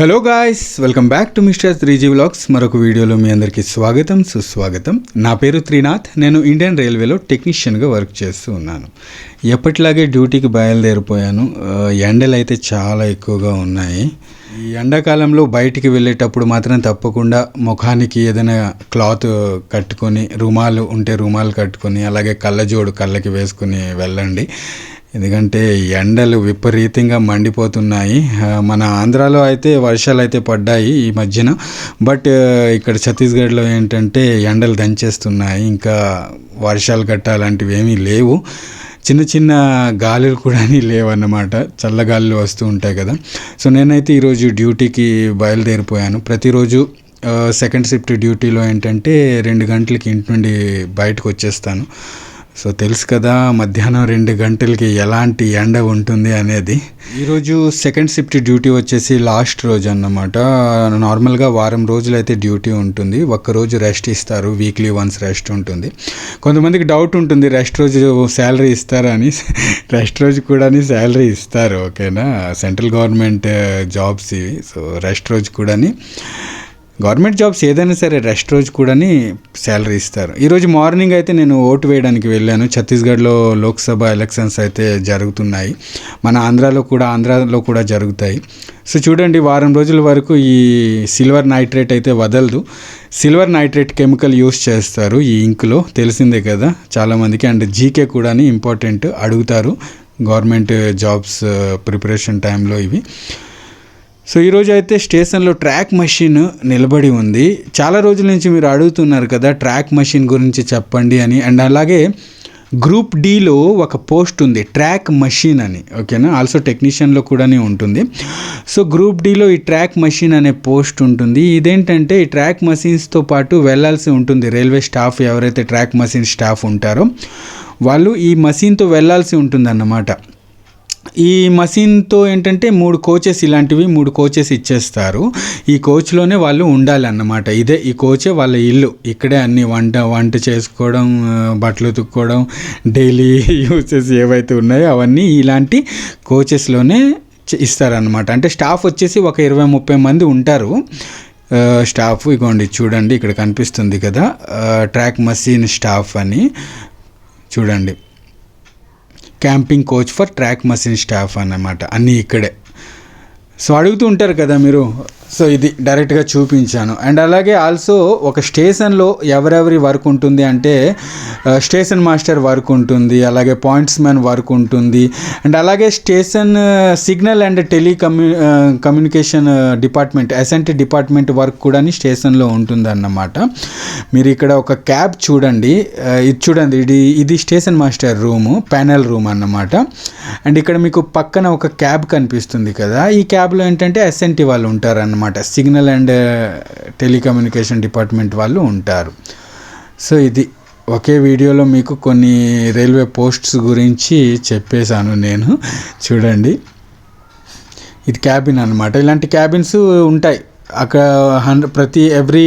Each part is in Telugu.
Hello guys welcome back to mister three G vlogs మరొక వీడియోలో మీ అందరికీ స్వాగతం సుస్వాగతం. నా పేరు త్రినాథ్. నేను ఇండియన్ రైల్వేలో టెక్నీషియన్గా వర్క్ చేస్తూ ఉన్నాను. ఎప్పటిలాగే డ్యూటీకి బయలుదేరిపోయాను. ఎండలు అయితే చాలా ఎక్కువగా ఉన్నాయి. ఈ ఎండాకాలంలో బయటికి వెళ్ళేటప్పుడు మాత్రం తప్పకుండా ముఖానికి ఏదైనా క్లాత్ కట్టుకొని రుమాలు ఉంటే రుమాలు కట్టుకొని అలాగే కళ్ళజోడు కళ్ళకి వేసుకుని వెళ్ళండి. ఎందుకంటే ఎండలు విపరీతంగా మండిపోతున్నాయి. మన ఆంధ్రాలో అయితే వర్షాలు అయితే పడ్డాయి ఈ మధ్యన. బట్ ఇక్కడ ఛత్తీస్గఢ్లో ఏంటంటే ఎండలు దంచేస్తున్నాయి. ఇంకా వర్షాలు గట్ట అలాంటివి ఏమీ లేవు. చిన్న చిన్న గాలులు కూడా లేవన్నమాట. చల్లగాలులు వస్తూ ఉంటాయి కదా. సో నేనైతే ఈరోజు డ్యూటీకి బయలుదేరిపోయాను. ప్రతిరోజు సెకండ్ షిఫ్ట్ డ్యూటీలో ఏంటంటే రెండు గంటలకి ఇంటి నుండి బయటకు వచ్చేస్తాను. సో తెలుసు కదా మధ్యాహ్నం రెండు గంటలకి ఎలాంటి ఎండ ఉంటుంది అనేది. ఈరోజు సెకండ్ షిఫ్ట్ డ్యూటీ వచ్చేసి లాస్ట్ రోజు అన్నమాట. నార్మల్గా వారం రోజులు అయితే డ్యూటీ ఉంటుంది. ఒక్క రోజు రెస్ట్ ఇస్తారు వీక్లీ వన్స్ రెస్ట్ ఉంటుంది. కొంతమందికి డౌట్ ఉంటుంది రెస్ట్ రోజు శాలరీ ఇస్తారని. రెస్ట్ రోజు కూడా శాలరీ ఇస్తారు ఓకేనా? సెంట్రల్ గవర్నమెంట్ జాబ్స్ ఇవి. సో రెస్ట్ రోజు కూడాని. గవర్నమెంట్ జాబ్స్ ఏదైనా సరే రెస్ట్ రోజు కూడాని శాలరీ ఇస్తారు. ఈరోజు మార్నింగ్ అయితే నేను ఓటు వేయడానికి వెళ్ళాను. ఛత్తీస్గఢ్లో లోక్సభ ఎలక్షన్స్ అయితే జరుగుతున్నాయి. మన ఆంధ్రాలో కూడా ఆంధ్రాలో కూడా జరుగుతాయి. సో చూడండి వారం రోజుల వరకు ఈ సిల్వర్ నైట్రేట్ అయితే వదలదు. సిల్వర్ నైట్రేట్ కెమికల్ యూస్ చేస్తారు ఈ ఇంక్లో. తెలిసిందే కదా చాలామందికి అండ్ జీకే కూడా ఇంపార్టెంట్ అడుగుతారు. గవర్నమెంట్ జాబ్స్ ప్రిపరేషన్ టైంలో ఇవి. సో ఈరోజు అయితే స్టేషన్లో ట్రాక్ మషిన్ నిలబడి ఉంది. చాలా రోజుల నుంచి మీరు అడుగుతున్నారు కదా ట్రాక్ మషిన్ గురించి చెప్పండి అని. అండ్ అలాగే గ్రూప్ డీలో ఒక పోస్ట్ ఉంది ట్రాక్ మషిన్ అని. ఓకేనా? ఆల్సో టెక్నీషియన్లో కూడానే ఉంటుంది. సో గ్రూప్ డీలో ఈ ట్రాక్ మషిన్ అనే పోస్ట్ ఉంటుంది. ఇదేంటంటే ఈ ట్రాక్ మషిన్స్తో పాటు వెళ్ళాల్సి ఉంటుంది. రైల్వే స్టాఫ్ ఎవరైతే ట్రాక్ మషిన్ స్టాఫ్ ఉంటారో వాళ్ళు ఈ మషిన్తో వెళ్ళాల్సి ఉంటుందన్నమాట. ఈ మసీన్తో ఏంటంటే మూడు కోచెస్ ఇలాంటివి మూడు కోచెస్ ఇచ్చేస్తారు. ఈ కోచ్లోనే వాళ్ళు ఉండాలన్నమాట. ఇదే ఈ కోచే వాళ్ళ ఇల్లు. ఇక్కడే అన్ని వంట వంట చేసుకోవడం బట్టలు ఉతుక్కోవడం డైలీ యూసెస్ ఏవైతే ఉన్నాయో అవన్నీ ఇలాంటి కోచెస్లోనే ఇస్తారనమాట ఇస్తారన్నమాట. అంటే స్టాఫ్ వచ్చేసి ఒక ఇరవై ముప్పై మంది ఉంటారు. స్టాఫ్ ఇగోండి చూడండి ఇక్కడ కనిపిస్తుంది కదా. ట్రాక్ మసీన్ స్టాఫ్ అని. చూడండి. Camping coach for track machine staff అన్నమాట అన్నీ ఇక్కడే. సో అడుగుతూ ఉంటారు కదా మీరు సో ఇది డైరెక్ట్గా చూపించాను. అండ్ అలాగే ఆల్సో ఒక స్టేషన్లో ఎవరెవరి వర్క్ ఉంటుంది అంటే స్టేషన్ మాస్టర్ వర్క్ ఉంటుంది అలాగే పాయింట్స్ మ్యాన్ వర్క్ ఉంటుంది. అండ్ అలాగే station signal and telecom communication department SNT department work కూడా స్టేషన్లో ఉంటుంది అన్నమాట మీరు ఇక్కడ ఒక క్యాబ్ చూడండి. ఇది చూడండి ఇది ఇది station master room panel room అన్నమాట. అండ్ ఇక్కడ మీకు పక్కన ఒక క్యాబ్ కనిపిస్తుంది కదా. ఈ క్యాబ్లో ఏంటంటే ఎస్ఎన్టీ వాళ్ళు ఉంటారు అన్నమాట సిగ్నల్ అండ్ టెలికమ్యూనికేషన్ డిపార్ట్మెంట్ వాళ్ళు ఉంటారు. సో ఇది ఒకే వీడియోలో మీకు కొన్ని రైల్వే పోస్ట్స్ గురించి చెప్పేశాను నేను. చూడండి. ఇది క్యాబిన్ అనమాట. ఇలాంటి క్యాబిన్స్ ఉంటాయి. అక్కడ హండ్రెడ్ ప్రతి ఎవ్రీ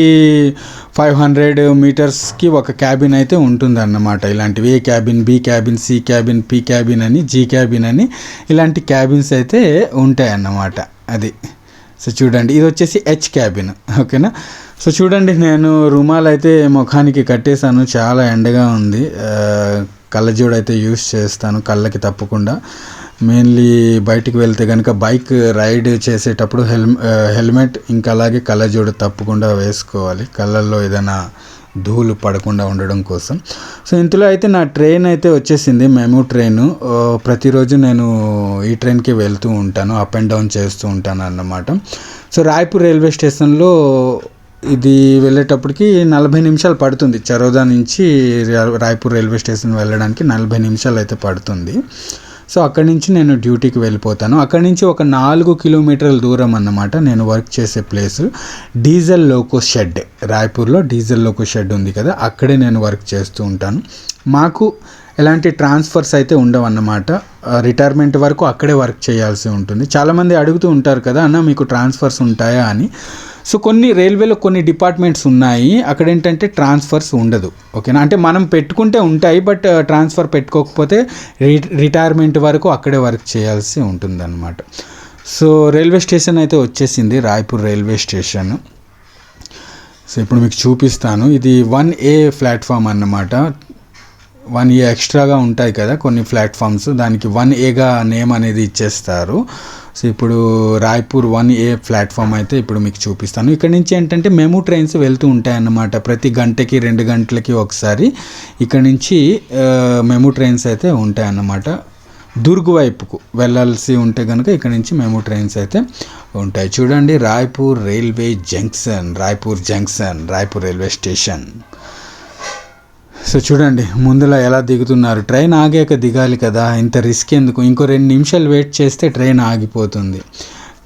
ఫైవ్ హండ్రెడ్ మీటర్స్కి ఒక క్యాబిన్ అయితే ఉంటుంది అన్నమాట ఇలాంటివి A cabin B cabin C cabin P cabin అని జీ క్యాబిన్ అని ఇలాంటి క్యాబిన్స్ అయితే ఉంటాయి అన్నమాట అది. సో చూడండి ఇది వచ్చేసి హెచ్ క్యాబిన్ ఓకేనా సో చూడండి నేను రుమాల్ అయితే ముఖానికి కట్టేశాను చాలా ఎండగా ఉంది. కళ్ళజోడు అయితే యూస్ చేస్తాను కళ్ళకి తప్పకుండా. మెయిన్లీ బయటికి వెళ్తే కనుక బైక్ రైడ్ చేసేటప్పుడు హెల్ హెల్మెట్ ఇంకా అలాగే కళ్ళజోడు తప్పకుండా వేసుకోవాలి. కళ్ళల్లో ఏదైనా ధూళు పడకుండా ఉండడం కోసం. సో ఇంతలో అయితే నా ట్రైన్ అయితే వచ్చేసింది మేము ట్రైను. ప్రతిరోజు నేను ఈ ట్రైన్కి వెళ్తూ ఉంటాను అప్ అండ్ డౌన్ చేస్తూ ఉంటాను అన్నమాట. సో రాయ్పూర్ రైల్వే స్టేషన్లో ఇది వెళ్ళేటప్పటికి నలభై నిమిషాలు పడుతుంది. చరోదా నుంచి రాయపూర్ రాయ్పూర్ రైల్వే స్టేషన్ వెళ్ళడానికి నలభై నిమిషాలు అయితే పడుతుంది. సో అక్కడి నుంచి నేను డ్యూటీకి వెళ్ళిపోతాను. అక్కడి నుంచి ఒక నాలుగు కిలోమీటర్ల దూరం అన్నమాట నేను వర్క్ చేసే ప్లేస్. డీజిల్ లోకో షెడ్ రాయ్పూర్లో డీజిల్ లోకో షెడ్ ఉంది కదా అక్కడే నేను వర్క్ చేస్తూ ఉంటాను. మాకు ఎలాంటి ట్రాన్స్ఫర్స్ అయితే ఉండవన్నమాట రిటైర్మెంట్ వరకు అక్కడే వర్క్ చేయాల్సి ఉంటుంది. చాలామంది అడుగుతూ ఉంటారు కదా అన్న మీకు ట్రాన్స్ఫర్స్ ఉంటాయా? అని. సో కొన్ని రైల్వేలో కొన్ని డిపార్ట్మెంట్స్ ఉన్నాయి అక్కడ ఏంటంటే ట్రాన్స్ఫర్స్ ఉండదు ఓకేనా? అంటే మనం పెట్టుకుంటే ఉంటాయి బట్ ట్రాన్స్ఫర్ పెట్టుకోకపోతే రి రిటైర్మెంట్ వరకు అక్కడే వర్క్ చేయాల్సి ఉంటుందన్నమాట. సో రైల్వే స్టేషన్ అయితే వచ్చేసింది రాయ్పూర్ రైల్వే స్టేషన్. సో ఇప్పుడు మీకు చూపిస్తాను. ఇది వన్ ఏ ప్లాట్ఫామ్ అన్నమాట. వన్ ఏ ఎక్స్ట్రాగా ఉంటాయి కదా కొన్ని ప్లాట్ఫామ్స్ దానికి వన్ ఏగా నేమ్ అనేది ఇచ్చేస్తారు. సో ఇప్పుడు రాయ్పూర్ వన్ ఏ ప్లాట్ఫామ్ అయితే ఇప్పుడు మీకు చూపిస్తాను. ఇక్కడ నుంచి ఏంటంటే మేము ట్రైన్స్ వెళ్తూ ఉంటాయన్నమాట. ప్రతి గంటకి రెండు గంటలకి ఒకసారి. ఇక్కడ నుంచి మేము ట్రైన్స్ అయితే ఉంటాయన్నమాట. దుర్గ్ వైపుకు వెళ్ళాల్సి ఉంటే కనుక ఇక్కడ నుంచి మేము ట్రైన్స్ అయితే ఉంటాయి. చూడండి Raipur railway junction Raipur junction Raipur railway station. So చూడండి ముందులా ఎలా దిగుతున్నారు. ట్రైన్ ఆగాక దిగాలి కదా ఇంత రిస్క్ ఎందుకు? ఇంకో రెండు నిమిషాలు వెయిట్ చేస్తే ట్రైన్ ఆగిపోతుంది.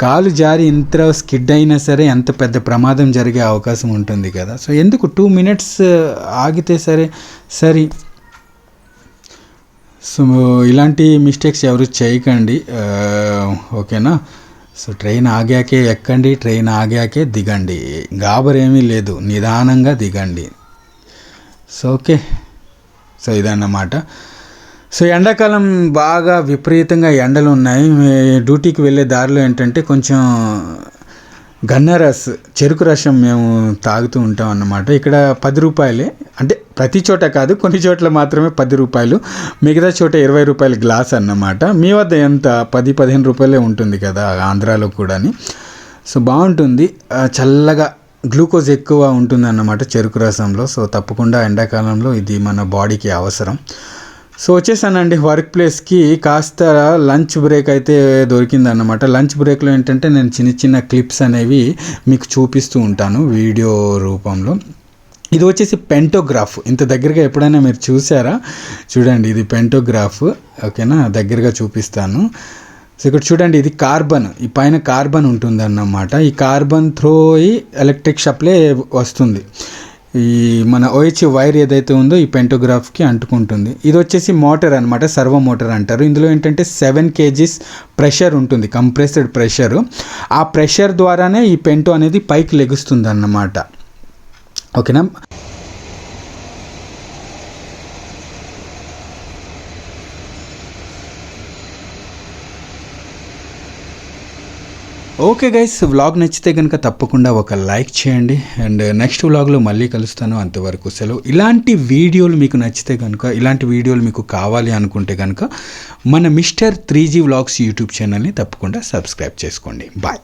కాలు జారి ఇంత స్కిడ్ అయినా సరే ఎంత పెద్ద ప్రమాదం జరిగే అవకాశం ఉంటుంది కదా. సో ఎందుకు టూ మినిట్స్ ఆగితే సరే? సరే. సో ఇలాంటి మిస్టేక్స్ ఎవరు చేయకండి. ఓకేనా? సో ట్రైన్ ఆగాకే ఎక్కండి ట్రైన్ ఆగాకే దిగండి. గాబరేమీ లేదు. నిదానంగా దిగండి. సో ఓకే సో ఇదన్నమాట. సో ఎండాకాలం బాగా విపరీతంగా ఎండలు ఉన్నాయి డ్యూటీకి వెళ్ళే దారిలో ఏంటంటే కొంచెం గన్నరస్ చెరుకు రసం మేము తాగుతూ ఉంటాం అన్నమాట. ఇక్కడ పది రూపాయలే. అంటే ప్రతి చోట కాదు కొన్ని చోట్ల మాత్రమే పది రూపాయలు. మిగతా చోట ఇరవై రూపాయల గ్లాస్ అన్నమాట. మీ వద్ద ఎంత? పది పదిహేను రూపాయలే ఉంటుంది కదా ఆంధ్రాలో కూడాని. సో బాగుంటుంది. చల్లగా గ్లూకోజ్ ఎక్కువ ఉంటుంది అన్నమాట చెరుకు రసంలో. సో తప్పకుండా ఎండాకాలంలో ఇది మన బాడీకి అవసరం. సో వచ్చేసానండి వర్క్ ప్లేస్కి. కాస్త లంచ్ బ్రేక్ అయితే దొరికిందన్నమాట. లంచ్ బ్రేక్లో ఏంటంటే నేను చిన్న చిన్న క్లిప్స్ అనేవి మీకు చూపిస్తూ ఉంటాను వీడియో రూపంలో. ఇది వచ్చేసి పెంటోగ్రాఫ్. ఇంత దగ్గరగా ఎప్పుడైనా మీరు చూసారా? చూడండి ఇది పెంటోగ్రాఫ్. ఓకేనా? దగ్గరగా చూపిస్తాను. సో ఇక్కడ చూడండి ఇది కార్బన్. ఈ పైన కార్బన్ ఉంటుంది అన్నమాట ఈ కార్బన్ త్రో ఈ ఎలక్ట్రిక్ సప్లై వస్తుంది. ఈ మన ఓహెచ్ వైర్ ఏదైతే ఉందో ఈ పెంటోగ్రాఫ్కి అంటుకుంటుంది. ఇది వచ్చేసి మోటార్ అనమాట సర్వో మోటార్ అంటారు. ఇందులో ఏంటంటే సెవెన్ కేజీస్ ప్రెషర్ ఉంటుంది కంప్రెస్డ్ ప్రెషర్. ఆ ప్రెషర్ ద్వారానే ఈ పెంటో అనేది పైకి లెగుస్తుంది అన్నమాట ఓకేనా? ఓకే గైస్ వ్లాగ్ నచ్చితే కనుక తప్పకుండా ఒక లైక్ చేయండి. అండ్ నెక్స్ట్ వ్లాగ్లో మళ్ళీ కలుస్తాను. అంతవరకు సెలవు. ఇలాంటి వీడియోలు మీకు నచ్చితే కనుక ఇలాంటి వీడియోలు మీకు కావాలి అనుకుంటే కనుక మన mister three G vlogs YouTube ఛానల్ని తప్పకుండా సబ్స్క్రైబ్ చేసుకోండి. బాయ్